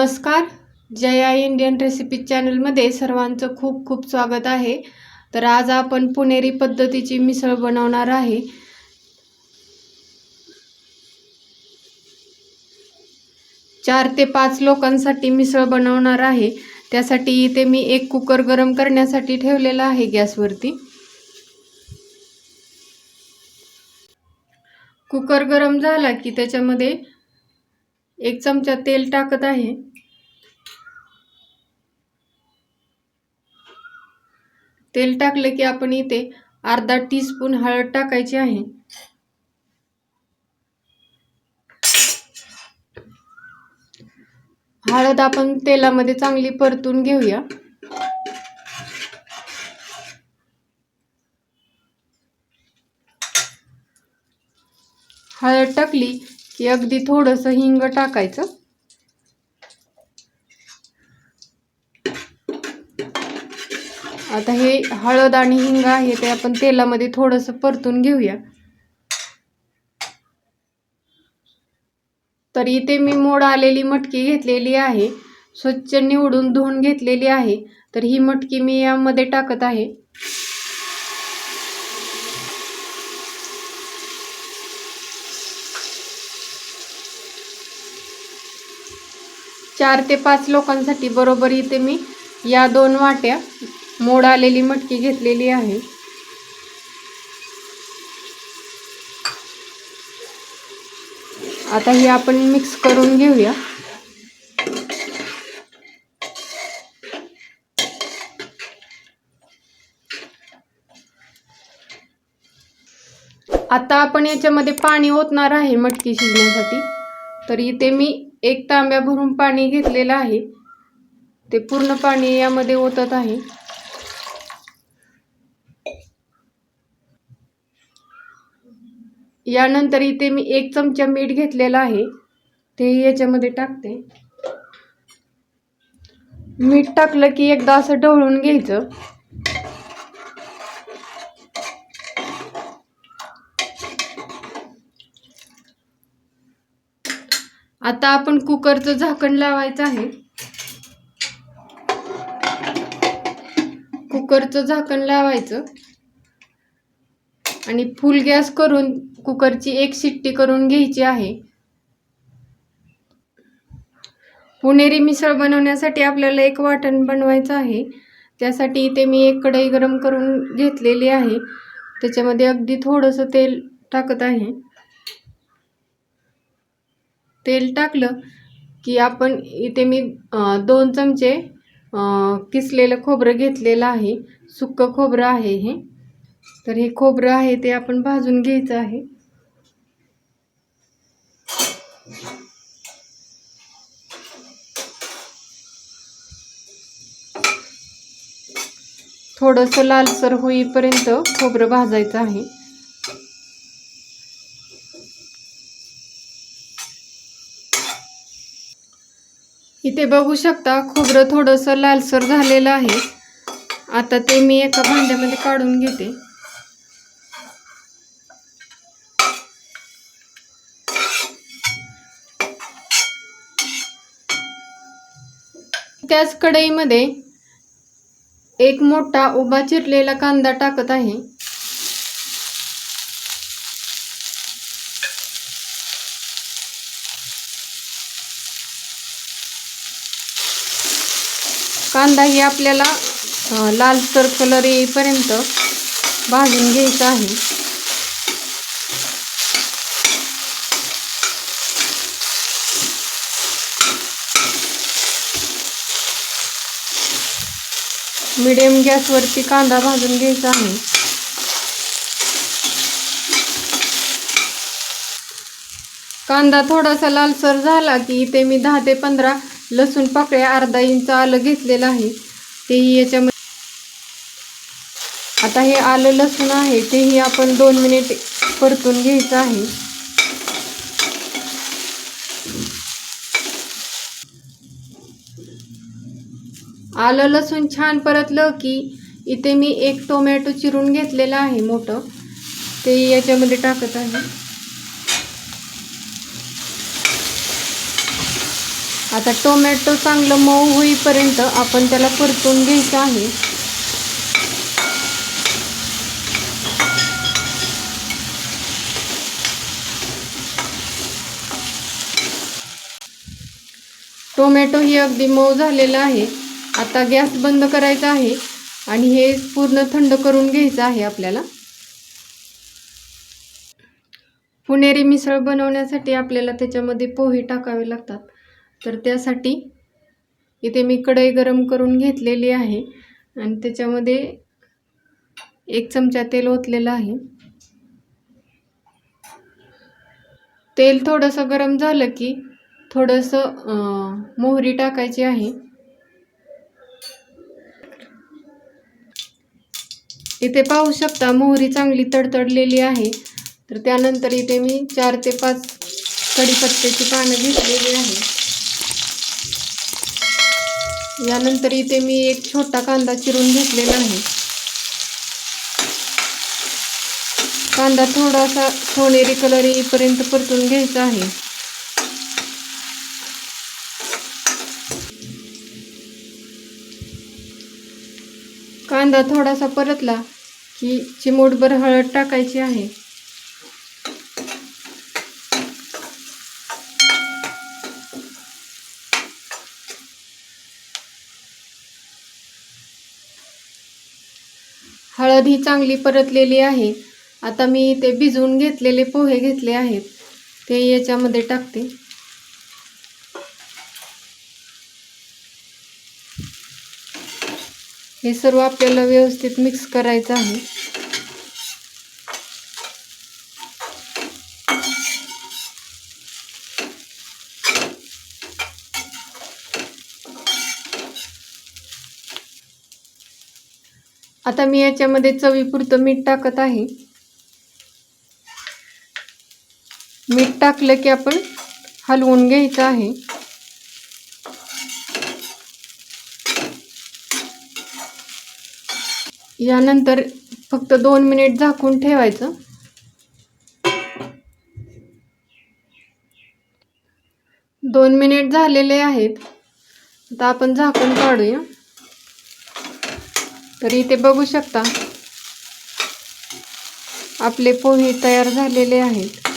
नमस्कार. Jaya Indian recipe चॅनलमध्ये सर्वांचं खूप खूप स्वागत आहे. तर आज आपण पुणेरी पद्धतीची मिसळ बनवणार आहे. चार ते पाच लोकांसाठी मिसळ बनवणार आहे. त्यासाठी इथे मी एक कुकर गरम करण्यासाठी ठेवलेला आहे गॅसवरती. कुकर गरम झाला की त्याच्यामध्ये एक चमचा तेल टाकत आहे. तेल टाकलं की आपण इथे अर्धा टीस्पून हळद टाकायची आहे. हळद आपण तेलामध्ये चांगली परतून घेऊया. हळद टाकली की अगदी थोडंसं हिंग टाकायचं. आता हे हळद आणि हिंग आहे ते आपण तेलामध्ये थोडंसं परतून घेऊया. तर इथे मी मोड आलेली मटकी घेतलेली आहे. स्वच्छ निवडून धुवून घेतलेली आहे. तर ही मटकी मी यामध्ये टाकत आहे. चार ते पाच लोकांसाठी बरोबर इथे मी या दोन वाट्या मोड आलेली मटकी घेतलेली आहे. आता ही आपण मिक्स करून घेऊया. आता आपण याच्यामध्ये पाणी ओतणार आहे मटकी शिजण्यासाठी. तर इथे मी एक तांब्या भरून पाणी घेतलेलं आहे. ते पूर्ण पाणी यामध्ये ओतत आहे. यानंतर इथे मी एक चमचा मीठ घेतलेला आहे. ते याच्यामध्ये टाकते. मीठ टाकलं की एकदा असं ढवळून घ्यायचं. आता आपण कुकरचं झाकण लावायचं आहे. कुकरचं झाकण लावायचं. आणि फुल गॅस करून कुकरची एक शिट्टी करून घ्यायची आहे. पुणेरी मिसळ बनवण्यासाठी आपल्याला एक वाटण बनवायचं आहे. त्यासाठी इथे मी एक कढई गरम करून घेतलेली आहे. त्याच्यामध्ये अगदी थोडंसं तेल टाकत आहे. तेल टाकलं की आपण इथे मी दोन चमचे किसलेलं खोबरं घेतलेलं आहे. सुक्कं खोबरं आहे हे. तर हे खोबरं आहे ते आपण भाजून घ्यायचं आहे. थोडंसं लालसर होईपर्यंत खोबरं भाजायचं आहे. इथे बघू शकता खोबरं थोडंसं लालसर झालेलं आहे. आता ते मी एका भांड्यामध्ये काढून घेते. त्याच कढईमध्ये एक मोठा उभा चिरलेला कांदा टाकत आहे. कांदा ही आपल्याला लालसर कलर येईपर्यंत भाजून घ्यायचा आहे. मिडियम गॅसवरती कांदा भाजून घ्यायचा आहे कांदा थोडासा लालसर झाला की इथे मी दहा ते पंधरा लसूण पाकळ्या अर्धा इंच आलं घेतलेलं आहे. तेही याच्यामध्ये आता हे आलं लसूण आहे तेही आपण दोन मिनिट परतून घ्यायचं आहे. आलं लसूण छान परतलं की इथे मी एक टोमॅटो चिरून घेतलेला आहे मोठं. ते याच्यामध्ये टाकत आहे. आता टोमॅटो चांगलं मऊ होईपर्यंत आपण त्याला परतून घ्यायचं आहे. टोमॅटो ही अगदी मऊ झालेला आहे. आता गॅस बंद करायचा आहे आणि हे पूर्ण थंड करून घ्यायचं आहे आपल्याला. पुणेरी मिसळ बनवण्यासाठी आपल्याला त्याच्यामध्ये पोहे टाकावे लागतात. तर त्यासाठी इथे मी कढई गरम करून घेतलेली आहे आणि त्याच्यामध्ये एक चमचा तेल ओतलेलं आहे. तेल थोडंसं गरम झालं की थोडंसं मोहरी टाकायची आहे. इथे पाहू शकता मोहरी चांगली तडतडलेली आहे. तर त्यानंतर इथे मी चार ते पाच कढीपत्त्याची पानं घेतलेली आहे. यानंतर इथे मी एक छोटा कांदा चिरून घेतलेला आहे. कांदा थोडासा सोनेरी कलर येईपर्यंत परतून घ्यायचा आहे. कांदा थोडासा परतला की चिमूटभर हळद टाकायची आहे. हळद ही चांगली परतलेली आहे. आता मी ते भिजवून घेतलेले पोहे घेतले आहेत. ते याच्यामध्ये टाकते. हे सर्व आपल्याला व्यवस्थित मिक्स करायचं आहे. आता मी याच्यामध्ये चवीपुरतं मीठ टाकत आहे. मीठ टाकलं की आपण हलवून घ्यायचं आहे. यानंतर फक्त दोन मिनिट झाकून ठेवायचं. दोन मिनिट झालेले आहेत. आता आपण झाकून काढूया. तर इथे बघू शकता आपले पोहे तयार झालेले आहेत.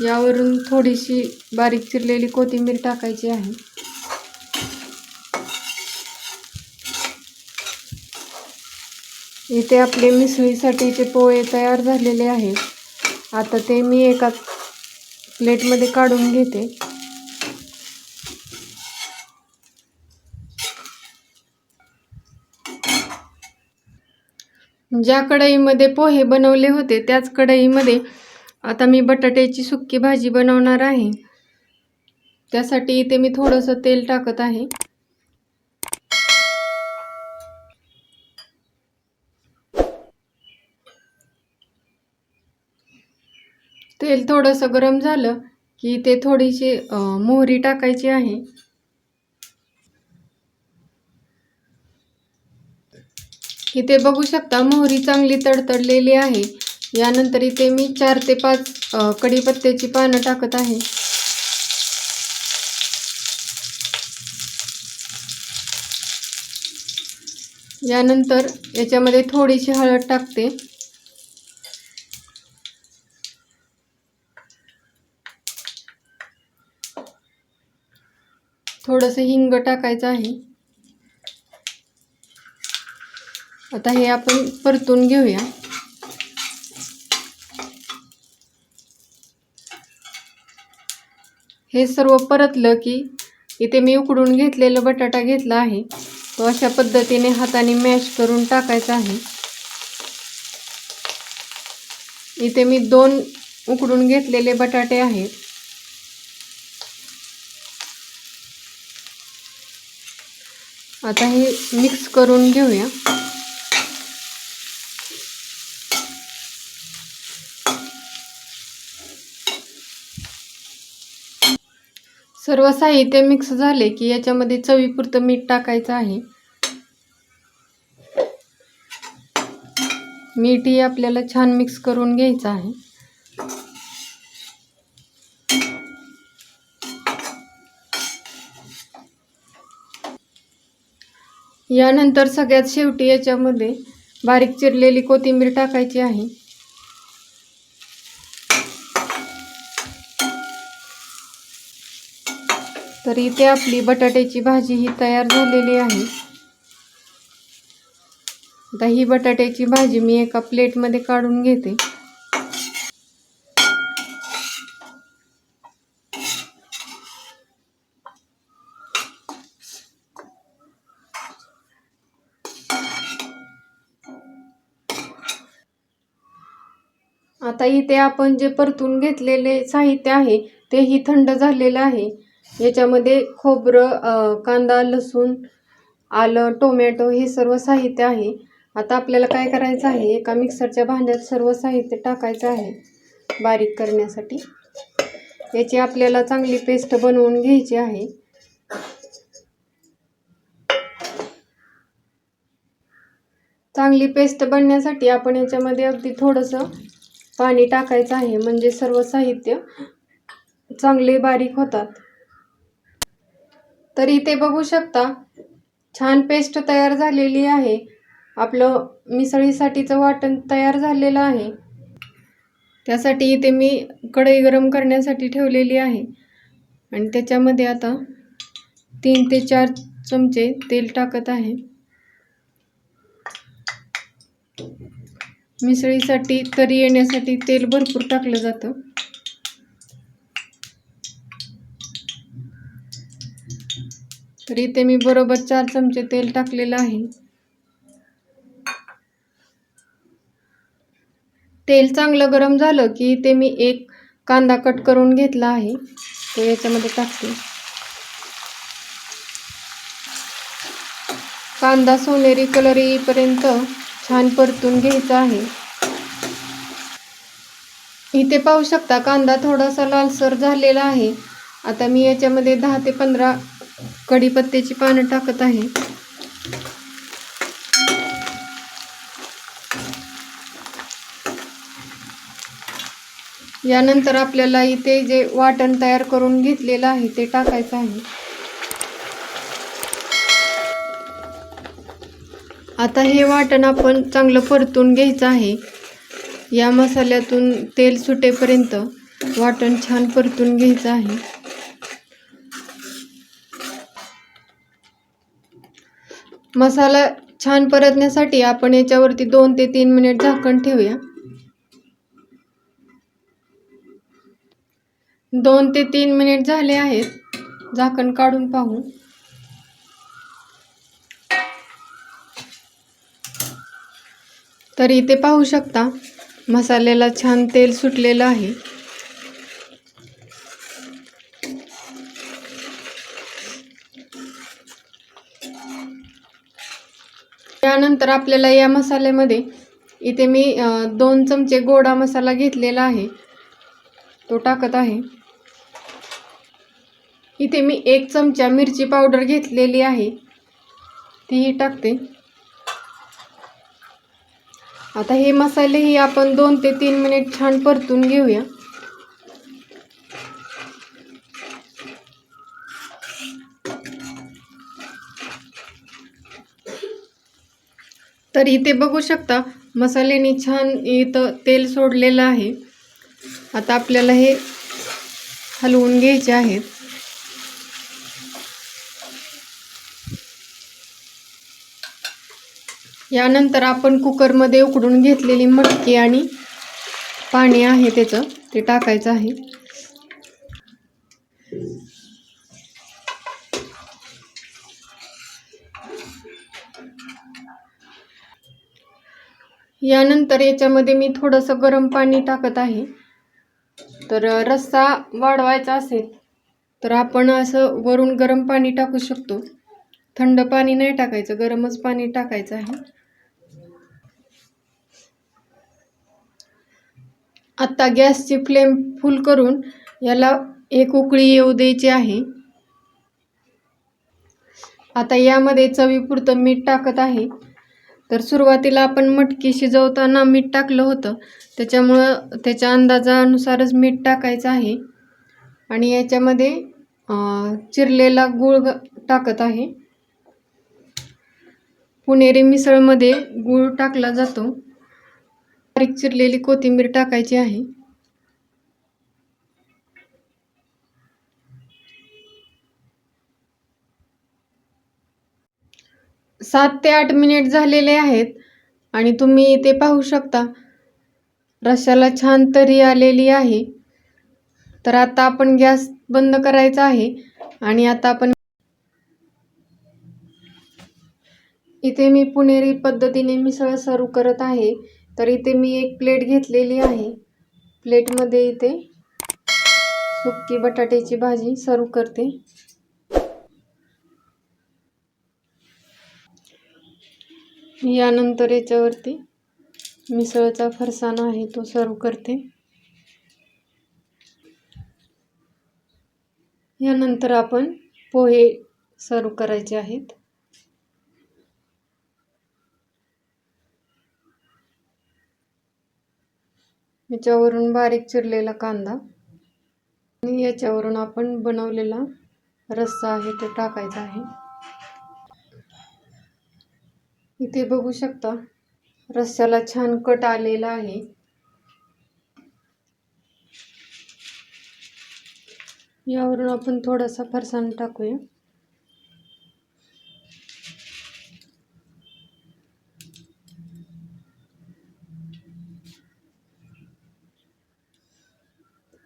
यावरून थोडीशी बारीक चिरलेली कोथिंबीर टाकायची आहे. इथे आपले मिसळीसाठीचे पोहे तयार झालेले आहेत आता ते मी एका प्लेटमध्ये काढून घेते. ज्या कढईमध्ये पोहे बनवले होते त्याच कढईमध्ये आता मी बटाट्याची सुक्की भाजी बनवणार आहे. त्यासाठी इथे मी थोडंसं तेल टाकत आहे. तेल थोडंसं गरम झालं की ते थोडीशी मोहरी टाकायची आहे. इथे बघू शकता मोहरी चांगली तडतडलेली आहे. यानंतर इथे मी चार ते पाच कढीपत्त्याची पानं टाकत आहे. यानंतर याच्यामध्ये थोडीशी हळद टाकते. थोडंसं हिंग टाकायचं आहे. आता हे आपण परतून घेऊया. हे सर्व परतलं की इथे मी उकडून घेतलेला बटाटा घेतला आहे. तो अशा पद्धतीने हाताने मॅश करून टाकायचा आहे. इथे मी दोन उकडून घेतलेले बटाटे आहेत. आता हे मिक्स करून घेऊया. सर्व साहित्य मिक्स झाले की याच्यामध्ये चवीपुरतं मीठ टाकायचं आहे. मीठही आपल्याला छान मिक्स करून घ्यायचं आहे. यानंतर सगळ्यात शेवटी याच्यामध्ये बारीक चिरलेली कोथिंबीर टाकायची आहे. तर इथे आपली बटाट्याची भाजी ही तयार झालेली आहे. आता ही बटाट्याची भाजी मी एका प्लेटमध्ये काढून घेते. आता इथे आपण जे परतून घेतलेले साहित्य आहे तेही थंड झालेलं आहे. याच्यामध्ये खोबरं कांदा लसूण आलं टोमॅटो हे सर्व साहित्य आहे. आता आपल्याला काय करायचं आहे? एका मिक्सरच्या भांड्यात सर्व साहित्य टाकायचं आहे. बारीक करण्यासाठी. याची आपल्याला चांगली पेस्ट बनवून घ्यायची आहे. चांगली पेस्ट बनण्यासाठी आपण याच्यामध्ये अगदी थोडंसं पाणी टाकायचं आहे. म्हणजे सर्व साहित्य चांगले बारीक होतात. तर इथे बघू शकता. छान पेस्ट तयार झालेली आहे. आपलं मिसळीसाठीचं वाटण तयार झालेलं आहे. त्यासाठी इथे मी कढई गरम करण्यासाठी ठेवलेली आहे. आणि त्याच्यामध्ये आता तीन ते चार चमचे तेल टाकत आहे. मिसळीसाठी तरी येण्यासाठी तेल भरपूर टाकलं जातं. तर इथे मी बरोबर चार चमचे तेल टाकलेलं आहे. तेल चांगलं गरम झालं की इथे मी एक कांदा कट करून घेतला आहे. तो याच्यामध्ये टाकते. कांदा सोनेरी कलर येईपर्यंत छान परतून घ्यायचा आहे. इथे पाहू शकता कांदा थोडासा लालसर झालेला आहे. आता मी याच्यामध्ये दहा ते पंधरा कढीपत्त्याची पानं टाकत आहे. यानंतर आपल्याला इथे जे वाटण तयार करून घेतलेलं आहे ते टाकायचं आहे. आता हे वाटण आपण चांगलं परतून घ्यायचं आहे. या मसाल्यातून तेल सुटेपर्यंत वाटण छान परतून घ्यायचं आहे. मसाला छान परतण्यासाठी आपण याच्यावरती दोन ते तीन मिनिट झाकण ठेवूया. दोन ते तीन मिनिट झाले आहेत. झाकण काढून पाहू. तर इथे पाहू शकता मसाल्याला छान तेल सुटलेलं आहे. त्यानंतर आपल्याला या मसाल्यामध्ये इथे मी दोन चमचे गोडा मसाला घेतलेला आहे. तो टाकत आहे. इथे मी एक चमचा मिरची पावडर घेतलेली आहे. तीही टाकते. आता हे मसालेही आपण दोन ते तीन मिनिट छान परतून घेऊया. तर इथे बघू शकता. मसाल्याने छान इथं तेल सोडलेलं आहे. आता आपल्याला हे हलवून घ्यायचे आहेत. यानंतर आपण कुकरमध्ये उकडून घेतलेली मटकी आणि पाणी आहे त्याचं ते टाकायचं आहे. यानंतर याच्यामध्ये मी थोडंसं गरम पाणी टाकत आहे. तर रस्सा वाढवायचा असेल तर आपण असं वरून गरम पाणी टाकू शकतो. थंड पाणी नाही टाकायचं गरमच पाणी टाकायचं आहे. आत्ता गॅसची फ्लेम फुल करून याला एक उकळी येऊ द्यायची आहे. आता यामध्ये चवीपुरतं मीठ टाकत आहे. तर सुरुवातीला आपण मटकी शिजवताना मीठ टाकलं होतं. त्याच्यामुळं त्याच्या अंदाजानुसारच मीठ टाकायचं आहे. आणि याच्यामध्ये चिरलेला गूळ ग- टाकत आहे. पुणेरी मिसळमध्ये गूळ टाकला जातो. बारीक चिरलेली कोथिंबीर टाकायची आहे. सात ते आठ मिनिट झालेले आहेत आणि तुम्ही इथे पाहू शकता. रश्याला छान तरी आलेली आहे. तर आता आपण गॅस बंद करायचा आहे आणि आता आपण इथे मी पुणेरी पद्धतीने मिसळ सर्व करत आहे. तर इथे मी एक प्लेट घेतलेली आहे. प्लेटमध्ये इथे सुक्की बटाट्याची भाजी सर्व करते. यानंतर याच्यावरती मिसळचा फरसाणा आहे तो सर्व करते. यानंतर आपण पोहे सर्व करायचे आहेत. याच्यावरून बारीक चिरलेला कांदा आणि याच्यावरून आपण बनवलेला रस्सा आहे तो टाकायचा आहे. इथे बघू शकता रस्स्याला छान कट आलेला आहे. यावरून आपण थोडासा फरसाण टाकूया.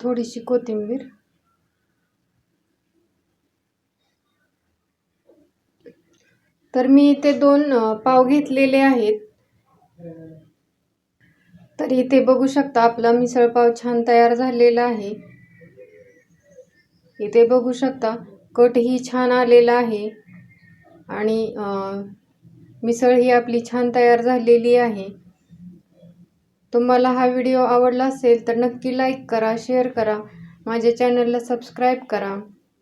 थोडीशी कोथिंबीर. तर मी इथे दोन पाव घेतलेले आहेत. तर इथे बघू शकता आपला मिसळपाव छान तयार झालेला आहे. इथे बघू शकता कटही छान आलेला आहे. आणि मिसळ ही आपली छान तयार झालेली आहे. तुम्हाला हा व्हिडिओ आवडला असेल तर नक्की लाईक करा शेअर करा. माझ्या चॅनलला सबस्क्राईब करा.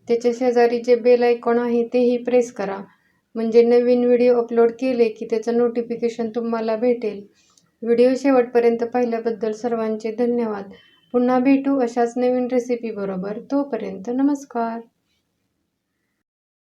त्याच्या शेजारी जे बेल आयकॉन आहे तेही प्रेस करा. म्हणजे नवीन व्हिडिओ अपलोड केले की त्याचं नोटिफिकेशन तुम्हाला भेटेल. व्हिडिओ शेवटपर्यंत पाहिल्याबद्दल सर्वांचे धन्यवाद. पुन्हा भेटू अशाच नवीन रेसिपीबरोबर तोपर्यंत नमस्कार.